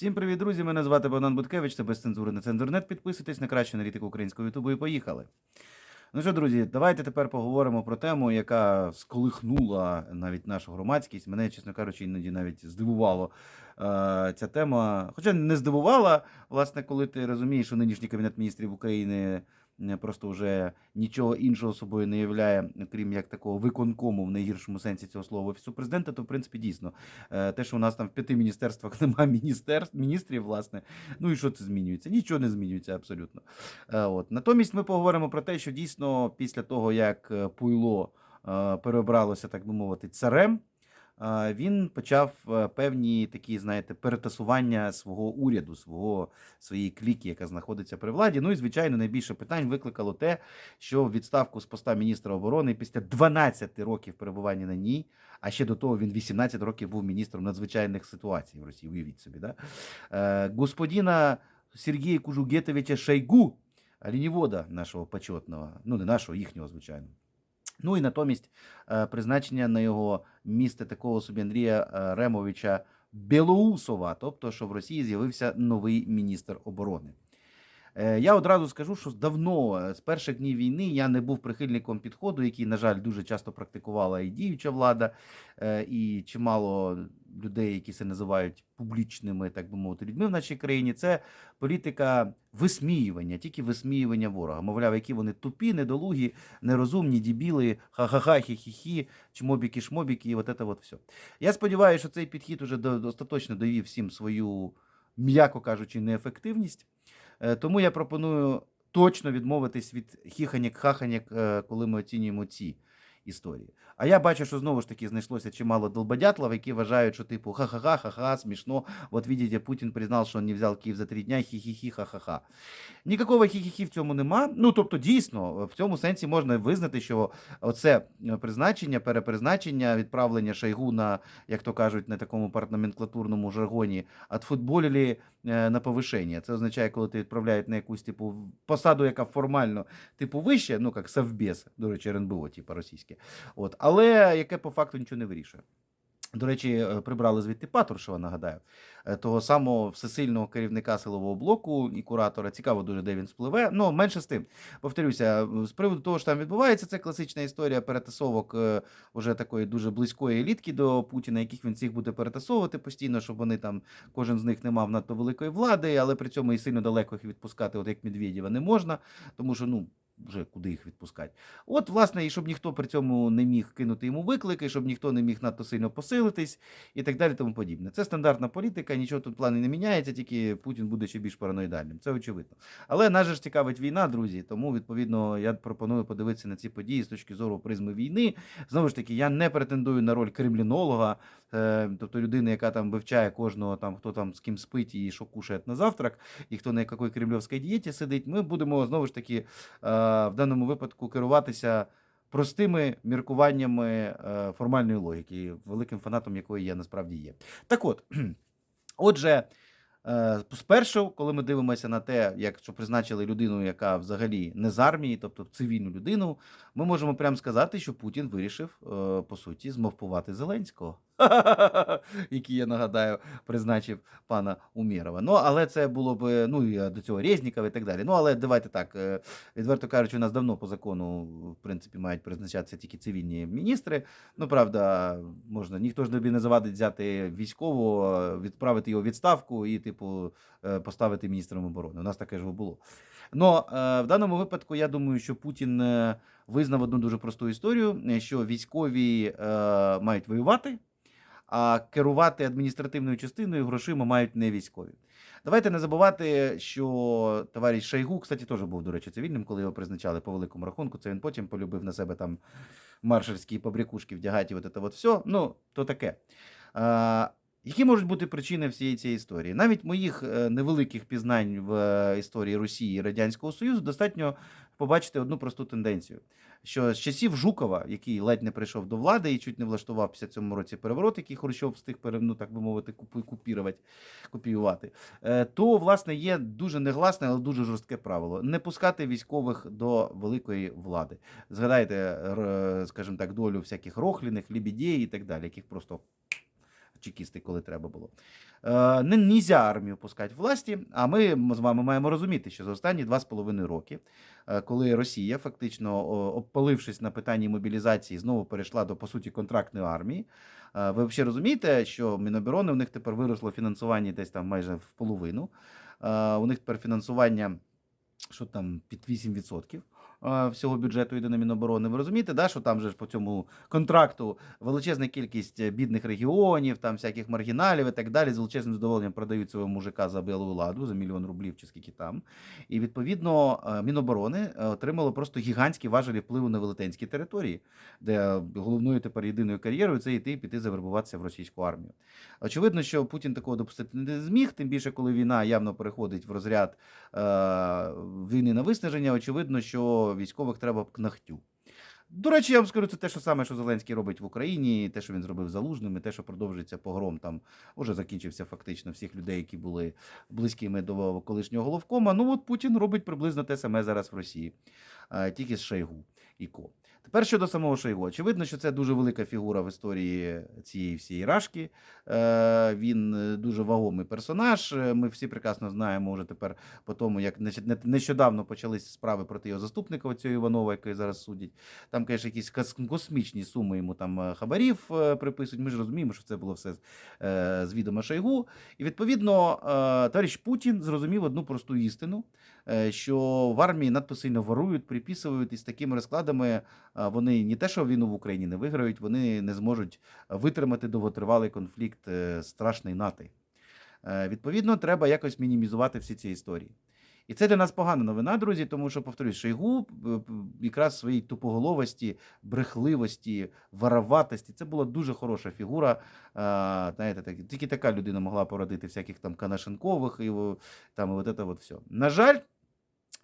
Всім привіт, друзі! Мене звати Богдан Буткевич, це без цензури на цензурнет. Підписуйтесь на кращу аналітику українського ютубу і поїхали. Ну що, друзі, давайте тепер поговоримо про тему, яка сколихнула навіть нашу громадськість. Мене, чесно кажучи, іноді навіть здивувало е, ця тема. Хоча не здивувала, власне, коли ти розумієш, що нинішній кабінет міністрів України просто вже нічого іншого собою не являє, крім як такого виконкому в найгіршому сенсі цього слова офісу президента, то в принципі дійсно е, те, що у нас там в п'яти міністерствах немає міністерств, міністрів, власне, ну і що це змінюється? Нічого не змінюється абсолютно. Е, От. Натомість ми поговоримо про те, що дійсно після того, як е, Пуйло е, переобралося, так би мовити, царем, е, він почав е, певні такі, знаєте, перетасування свого уряду, свого своєї кліки, яка знаходиться при владі. Ну і звичайно, найбільше питань викликало те, що відставку з поста міністра оборони після 12 років перебування на ній, а ще до того він 18 років був міністром надзвичайних ситуацій в Росії. Уявіть собі, да? Е, господина Сергія Кужугетовича Шойгу, лінівода нашого почетного, ну не нашого, їхнього, звичайно. Ну і натомість е, призначення на його місце такого собі Андрія е, Ремовича Білоусова, тобто, що в Росії з'явився новий міністр оборони. Е, Я одразу скажу, що давно, з перших днів війни, я не був прихильником підходу, який, на жаль, дуже часто практикувала і діюча влада, і чимало людей, які себе називають публічними, так би мовити, людьми в нашій країні. Це політика висміювання, тільки висміювання ворога. Мовляв, які вони тупі, недолугі, нерозумні, дібіли, ха-ха-ха, хі-хі-хі, чмобіки, шмобіки, і от це от все. Я сподіваюся, що цей підхід уже до- остаточно довів всім свою, м'яко кажучи, неефективність. Е, Тому я пропоную точно відмовитись від хіханік-хаханік, е, коли ми оцінюємо ці історії. А я бачу, що знову ж таки знайшлося чимало долбодятлов, які вважають, що типу ха-ха-ха, ха-ха, смішно. От видите, Путін признав, що він не взяв Київ за три дня, хі-хі-хі, ха-ха-ха. Ніякого хі-хі-хі в цьому нема. Ну, тобто, дійсно, в цьому сенсі можна визнати, що оце е, призначення, перепризначення, відправлення Шойгу на, як то кажуть, на такому партноменклатурному жаргоні, отфутболили е, на повишення. Це означає, коли ти відправляють на якусь типу посаду, яка формально типу вище, ну як совбез, до речі, РНБО, типу російське. От, але яке по факту нічого не вирішує. До речі, е, прибрали звідти Патрушева, нагадаю, е, того самого всесильного керівника силового блоку і куратора. Цікаво дуже, де він спливе. Ну, менше з тим. Повторюся, з приводу того, що там відбувається, це класична історія перетасовок е, уже такої дуже близької елітки до Путіна, яких він всіх буде перетасовувати постійно, щоб вони там кожен з них не мав надто великої влади, але при цьому і сильно далеко їх відпускати, от як Медведєва, не можна, тому що ну. Вже куди їх відпускати? От, власне, і щоб ніхто при цьому не міг кинути йому виклики, щоб ніхто не міг надто сильно посилитись і так далі, тому подібне. Це стандартна політика, нічого тут в плані не міняється, тільки Путін буде ще більш параноїдальним. Це очевидно. Але нас же ж цікавить війна, друзі. Тому відповідно я пропоную подивитися на ці події з точки зору призми війни. Знову ж таки, я не претендую на роль кремлінолога, е, тобто людини, яка там вивчає кожного там, хто там з ким спить і що кушає на завтрак, і хто на якій кремлівській дієті сидить. Ми будемо знову ж таки е, в даному випадку керуватися. Простими міркуваннями е, формальної логіки, великим фанатом якої я насправді є. Так от, отже, е, спершу, коли ми дивимося на те, як що призначили людину, яка взагалі не з армії, тобто цивільну людину, ми можемо прямо сказати, що Путін вирішив, е, по суті, змовпувати Зеленського, який, я нагадаю, призначив пана Умєрова. Ну, але це було б, ну, і е, до цього Резнікова і так далі. Ну, але давайте так, е, відверто кажучи, у нас давно по закону, в принципі, мають призначатися тільки цивільні міністри. Ну, правда, можна, ніхто ж тобі не завадить взяти військового, відправити його відставку і, типу, е, поставити міністром оборони. У нас таке ж було. Ну, в даному випадку, я думаю, що Путін визнав одну дуже просту історію, що військові мають воювати, а керувати адміністративною частиною грошима мають не військові. Давайте не забувати, що товариш Шойгу, кстати, теж був, до речі, цивільним, коли його призначали по великому рахунку. Це він потім полюбив на себе там маршальські побрякушки вдягати, от це от все. Ну, то таке. А, які можуть бути причини всієї цієї історії? Навіть моїх е, невеликих пізнань в е, історії Росії і Радянського Союзу достатньо побачити одну просту тенденцію. Що з часів Жукова, який ледь не прийшов до влади і чуть не влаштував в 57 році переворот, який Хрущов встиг ну, так би мовити, купірувати, копіювати, е, то власне є дуже негласне, але дуже жорстке правило: не пускати військових до великої влади. Згадайте, скажімо так, долю всяких рохліних, лібідєй і так далі, яких просто чекісти, коли треба було. Е, Не нельзя армію пускати власті. А ми з вами маємо розуміти, що за останні два з половиною роки, е, коли Росія, фактично обпалившись на питанні мобілізації, знову перейшла до по суті контрактної армії. е, Ви взагалі розумієте, що Міноборони у них тепер виросло фінансування десь там майже в половину. У них тепер фінансування що там під 8% е, всього бюджету йде на Міноборони. Ви розумієте, да, що там же ж по цьому контракту величезна кількість е, бідних регіонів, там всяких маргіналів і так далі, з величезним задоволенням продають свого мужика за білу ладу, за мільйон рублів чи скільки там. І відповідно е, Міноборони е, отримало просто гігантські важелі впливу на велетенські території, де головною тепер єдиною кар'єрою це йти піти завербуватися в російську армію. Очевидно, що Путін такого допустити не зміг, тим більше, коли війна явно переходить в розряд е, війни на виснаження, очевидно, що військових треба к нахтю. До речі, я вам скажу, це те, що саме, що Зеленський робить в Україні, те, що він зробив залужними, те, що продовжується погром там уже закінчився фактично всіх людей, які були близькими до колишнього головкома. Ну от Путін робить приблизно те саме зараз в Росії, е, тільки з Шойгу і Ко. Тепер щодо самого Шойгу. Очевидно, що це дуже велика фігура в історії цієї всієї рашки. Е, Він е, дуже вагомий персонаж. Е, Ми всі прекрасно знаємо вже тепер по тому, як нещодавно почалися справи проти його заступника цього Іванова, який зараз судять. Там, конечно, якісь космічні суми йому там хабарів приписують. Ми ж розуміємо, що це було все з- відома Шойгу. І відповідно, товариш Путін зрозумів одну просту істину, що в армії надто сильно ворують, приписують, і з такими розкладами е, вони не те, що війну в Україні не виграють, вони не зможуть витримати довготривалий конфлікт е, страшний НАТО. Е, Відповідно, треба якось мінімізувати всі ці історії. І це для нас погана новина, друзі, тому що, повторюсь, Шойгу е, якраз своїй тупоголовості, брехливості, вараватості, це була дуже хороша фігура. Е, Знаєте, так, тільки така людина могла породити всяких там Канашенкових і там і от це от все. На жаль,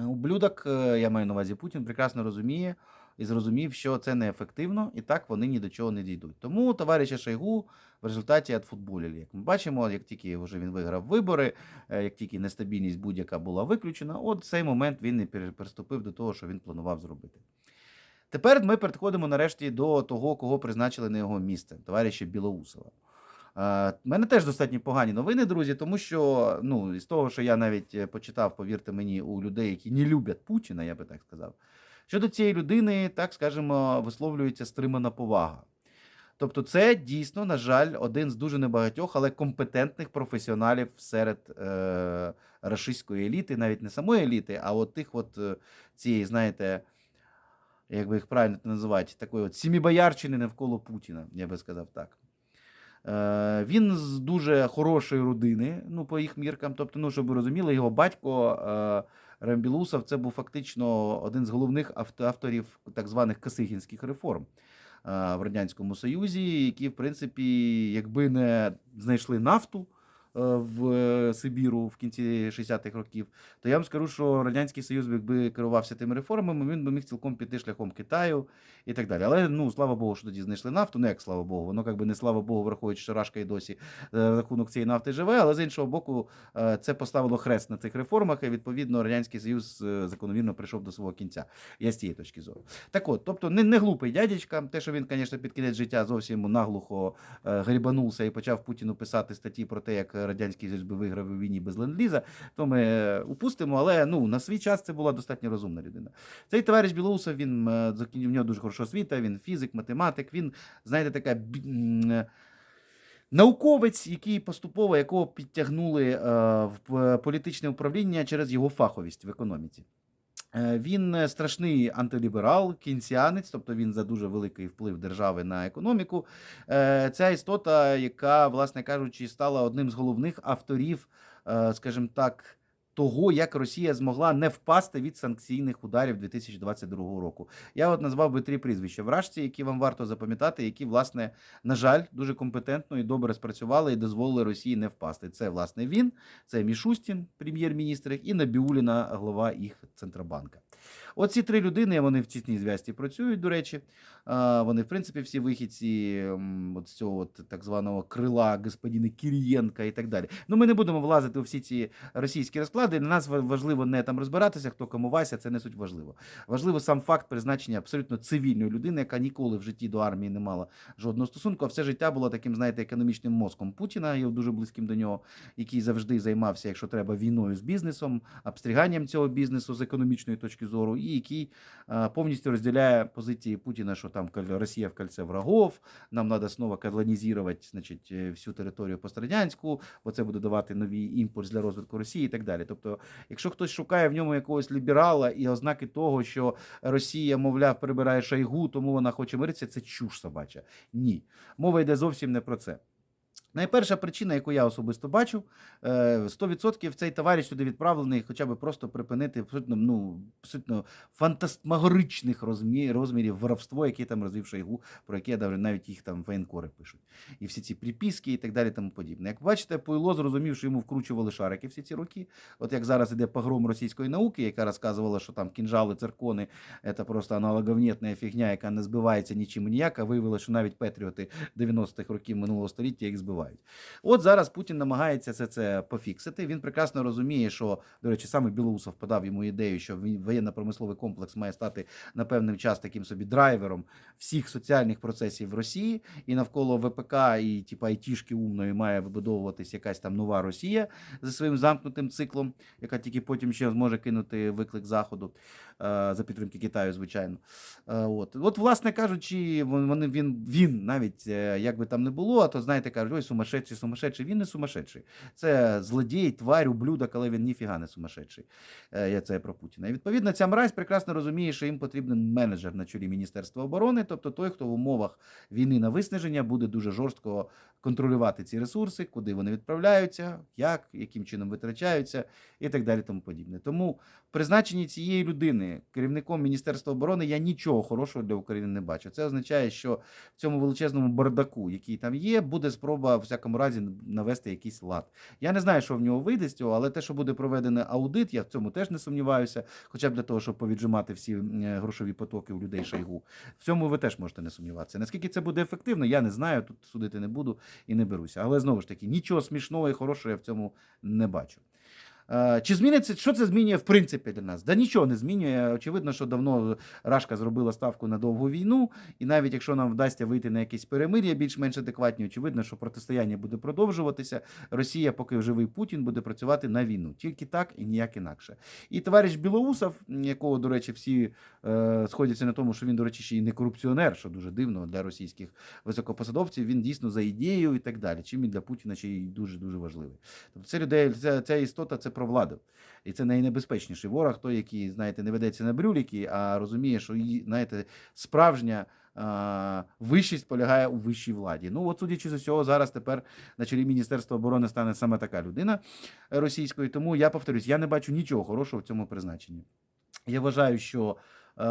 ублюдок, е, я маю на увазі Путін, прекрасно розуміє і зрозумів, що це неефективно, і так вони ні до чого не дійдуть. Тому товариша Шойгу в результаті відфутболили. Як ми бачимо, як тільки вже він виграв вибори, е, як тільки нестабільність будь-яка була виключена, от в цей момент він не пере- переступив до того, що він планував зробити. Тепер ми переходимо нарешті до того, кого призначили на його місце, товариша Білоусова. У мене теж достатньо погані новини, друзі, тому що ну, з того, що я навіть е, почитав, повірте мені, у людей, які не люблять Путіна, я би так сказав. Щодо цієї людини, так скажемо, висловлюється стримана повага. Тобто, це дійсно, на жаль, один з дуже небагатьох, але компетентних професіоналів серед е, рашистської еліти, навіть не самої еліти, а от тих, от е, цієї, знаєте, як би їх правильно називати, такої от сімібоярчини навколо Путіна, я би сказав так. Е, Він з дуже хорошої родини, ну, по їх міркам. Тобто, ну, щоб ви розуміли, його батько е, Рембілусов це був фактично один з головних авторів так званих Косигінських реформ е, в Радянському Союзі, які, в принципі, якби не знайшли нафту в е, Сибіру в кінці 60-х років, то я вам скажу, що Радянський Союз, якби керувався тими реформами, він би міг цілком піти шляхом Китаю і так далі. Але ну слава Богу, що тоді знайшли нафту. Ну як слава Богу, воно якби не слава Богу, враховуючи, що Рашка і досі е, рахунок цієї нафти живе. Але з іншого боку, е, це поставило хрест на цих реформах, і відповідно радянський союз е, закономірно прийшов до свого кінця. Я з цієї точки зору. Так от, тобто, не, не глупий дядечка, те, що він, звісно, під кінець життя зовсім наглухо е, грібанувся і почав Путіну писати статті про те, як радянський союз би виграв у війні без ленд-ліза, то ми е, упустимо. Але ну на свій час це була достатньо розумна людина. Цей товариш Білоусов, він е, в нього дуже хороша освіта, він фізик, математик, він, знаєте, така. е, Науковець, який поступово якого підтягнули в політичне управління через його фаховість в економіці. Е, Він е, страшний антиліберал, кінціанець, тобто він за дуже великий вплив держави на економіку. Е, Ця істота, яка, власне кажучи, стала одним з головних авторів, скажімо так, того, як Росія змогла не впасти від санкційних ударів 2022 року. Я от назвав би три прізвища вражці, які вам варто запам'ятати, які, власне, на жаль, дуже компетентно і добре спрацювали і дозволили Росії не впасти. Це, власне, він, це Мішустін, прем'єр-міністр, і Набіуліна, глава їх Центробанка. Оці три людини вони в тісній зв'язці працюють, до речі. Вони, в принципі, всі вихідці от цього от, так званого крила господина Кірієнка і так далі. Ну, ми не будемо влазити у всі ці російські розклади. Для нас важливо не там розбиратися, хто кому Вася, це не суть важливо. Важливо сам факт призначення абсолютно цивільної людини, яка ніколи в житті до армії не мала жодного стосунку, а все життя була таким, знаєте, економічним мозком Путіна, є дуже близьким до нього, який завжди займався, якщо треба, війною з бізнесом, обстріганням цього бізнесу з економічної точки зору, і який е, повністю розділяє позиції Путіна, що там Росія в кольце врагов, нам треба знову колонізувати значить, е, всю територію пострадянську, бо це буде давати новий імпульс для розвитку Росії і так далі. Тобто, якщо хтось шукає в ньому якогось ліберала і ознаки того, що Росія, мовляв, прибирає шайгу, тому вона хоче миритися, це чуш собача. Ні. Мова йде зовсім не про це. Найперша причина, яку я особисто бачу, е, 100% цей товариш сюди відправлений, хоча б просто припинити абсолютно, ну, абсолютно фантасмагоричних розмірів, воровство, яке там розвів Шойгу, про яке навіть- їх там воєнкори пишуть. І всі ці приписки і так далі, тому подібне. Як бачите, Пуйло зрозумів, що йому вкручували шарики всі ці роки. От як зараз іде погром російської науки, яка розказувала, що там кінжали, циркони це просто аналоговнітна фігня, яка не збивається нічим ніяк, а виявилося, що навіть патріоти 90-х років минулого століття їх збивають. От зараз Путін намагається це, це пофіксити. Він прекрасно розуміє, що, до речі, саме Білоусов подав йому ідею, що воєнно-промисловий комплекс має стати на певний час таким собі драйвером всіх соціальних процесів в Росії, і навколо ВПК і типу, айтішки умної має вибудовуватись якась там нова Росія за своїм замкнутим циклом, яка тільки потім ще зможе кинути виклик заходу е, за підтримки Китаю, звичайно. Е, От, от, власне кажучи, вони він, він навіть е, як би там не було, а то знаєте, кажуть, ой, сумасшедший, сумасшедший. Він не сумасшедший. Це злодій, тварь, ублюдок, але він ніфіга не сумасшедший. Е, Я це про Путіна. І відповідно, ця мразь прекрасно розуміє, що їм потрібен менеджер на чолі Міністерства оборони, тобто той, хто в умовах війни на виснаження буде дуже жорстко контролювати ці ресурси, куди вони відправляються, як, яким чином витрачаються і так далі. Тому подібне. Тому в призначенні цієї людини керівником Міністерства оборони я нічого хорошого для України не бачу. Це означає, що в цьому величезному бардаку, який там є, буде спроба всякому разі навести якийсь лад. Я не знаю, що в нього вийде з цього, але те, що буде проведений аудит, я в цьому теж не сумніваюся, хоча б для того, щоб повіджимати всі е, грошові потоки у людей шайгу. В цьому ви теж можете не сумніватися. Наскільки це буде ефективно, я не знаю. Тут судити не буду і не беруся. Але знову ж таки, нічого смішного і хорошого я в цьому не бачу. Е, Чи зміниться, що це змінює в принципі для нас? Да нічого не змінює. Очевидно, що давно Рашка зробила ставку на довгу війну, і навіть якщо нам вдасться вийти на якісь перемир'я більш-менш адекватні, очевидно, що протистояння буде продовжуватися. Росія, поки живий Путін, буде працювати на війну. Тільки так і ніяк інакше. І товариш Білоусов, якого, до речі, всі е, сходяться на тому, що він, до речі, ще й не корупціонер, що дуже дивно для російських високопосадовців. Він дійсно за ідеєю і так далі. Чим і для Путіна ще й дуже дуже важливий. Тобто це людей, ця, ця істота це про владу. І це найнебезпечніший ворог, той, який, знаєте, не ведеться на брюліки, а розуміє, що її, знаєте, справжня. а, Вищість полягає у вищій владі. Ну, от судячи з усього, зараз тепер на чолі Міністерства оборони стане саме така людина російської. Тому я повторюсь, я не бачу нічого хорошого в цьому призначенні. Я вважаю, що. Е,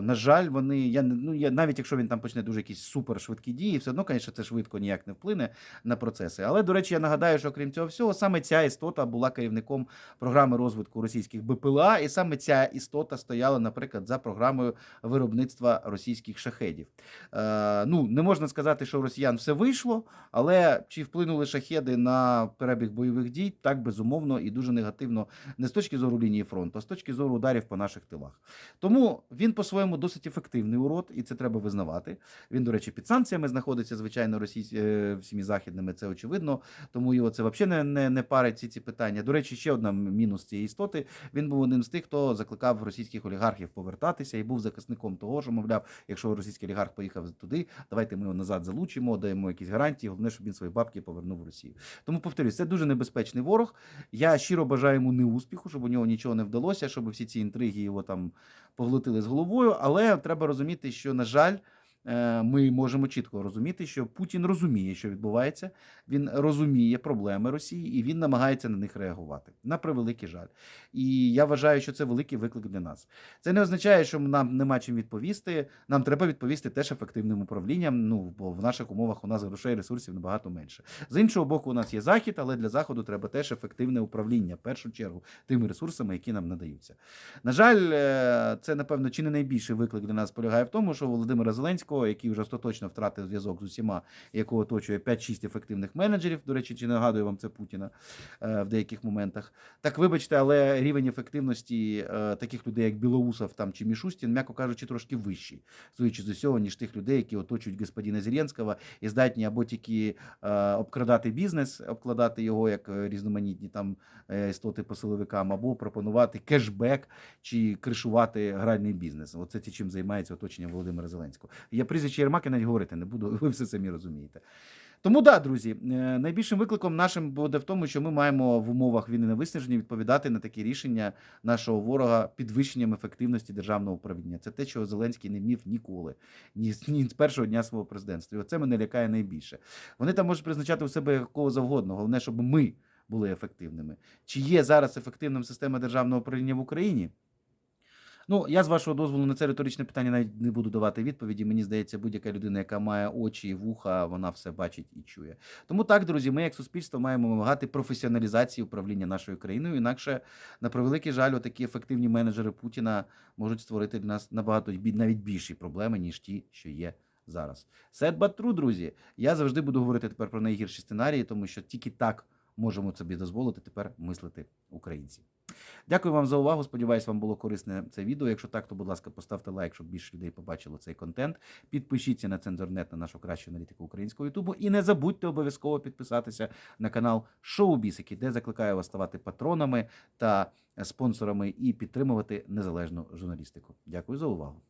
на жаль, вони я ну я навіть якщо він там почне дуже якісь супер швидкі дії, все одно, звісно, це швидко ніяк не вплине на процеси. Але до речі, я нагадаю, що крім цього всього, саме ця істота була керівником програми розвитку російських БПЛА, і саме ця істота стояла, наприклад, за програмою виробництва російських шахедів. Е, ну не можна сказати, що у росіян все вийшло, але чи вплинули шахеди на перебіг бойових дій? Так безумовно і дуже негативно, не з точки зору лінії фронту, а з точки зору ударів по наших тилах. Тому він по-своєму досить ефективний урод, і це треба визнавати. Він, до речі, під санкціями знаходиться, звичайно, російсь... е, всіми західними, це очевидно. Тому його це взагалі не, не, не парить ці, ці питання. До речі, ще одна мінус цієї істоти. Він був одним з тих, хто закликав російських олігархів повертатися і був захисником того, що, мовляв, якщо російський олігарх поїхав туди, давайте ми його назад залучимо, даємо якісь гарантії. Головне, щоб він свої бабки повернув в Росію. Тому повторюсь, це дуже небезпечний ворог. Я щиро бажаю йому неуспіху, щоб у нього нічого не вдалося, щоб всі ці інтриги його там поглотили з головою. Але треба розуміти, що, на жаль, ми можемо чітко розуміти, що Путін розуміє, що відбувається. Він розуміє проблеми Росії і він намагається на них реагувати. На превеликий жаль. І я вважаю, що це великий виклик для нас. Це не означає, що нам нема чим відповісти. Нам треба відповісти теж ефективним управлінням. Ну бо в наших умовах у нас грошей ресурсів набагато менше. З іншого боку, у нас є захід, але для заходу треба теж ефективне управління в першу чергу тими ресурсами, які нам надаються. На жаль, е, це напевно чи не найбільший виклик для нас полягає в тому, що Володимира Зеленського Зеленського, який вже остаточно втратив зв'язок з усіма, якого оточує 5-6 ефективних менеджерів. До речі, чи не нагадую вам це Путіна е, в деяких моментах. Так, вибачте, але рівень ефективності е, таких людей, як Білоусов там чи Мішустін, м'яко кажучи, трошки вищий, судячи з усього, ніж тих людей, які оточують господина Зеленського і здатні або тільки е, обкрадати бізнес, обкладати його як різноманітні там істоти по силовикам, або пропонувати кешбек чи кришувати гральний бізнес. Оце чим займається оточення Володимира Зеленського. Я прізвище Єрмаки навіть говорити не буду, ви все самі розумієте. Тому да, друзі, е, найбільшим викликом нашим буде в тому, що ми маємо в умовах війни на виснаження відповідати на такі рішення нашого ворога підвищенням ефективності державного управління. Це те, чого Зеленський не вмів ніколи, ні з першого дня свого президентства. І оце мене лякає найбільше. Вони там можуть призначати у себе кого завгодно. Головне, щоб ми були ефективними. Чи є зараз ефективним система державного управління в Україні? Ну, я з вашого дозволу на це риторичне питання навіть не буду давати відповіді. Мені здається, будь-яка людина, яка має очі і вуха, вона все бачить і чує. Тому так, друзі, ми як суспільство маємо вимагати професіоналізації управління нашою країною. Інакше, на превеликий жаль, такі ефективні менеджери Путіна можуть створити для нас набагато навіть більші проблеми, ніж ті, що є зараз. Sad but true, друзі. Я завжди буду говорити тепер про найгірші сценарії, тому що тільки так можемо собі дозволити тепер мислити українці. Дякую вам за увагу. Сподіваюсь, вам було корисне це відео. Якщо так, то будь ласка, поставте лайк, щоб більше людей побачило цей контент. Підпишіться на цензорнет на нашу кращу аналітику українського Ютубу. І не забудьте обов'язково підписатися на канал Шоу Бісики, де закликаю вас ставати патронами та спонсорами і підтримувати незалежну журналістику. Дякую за увагу.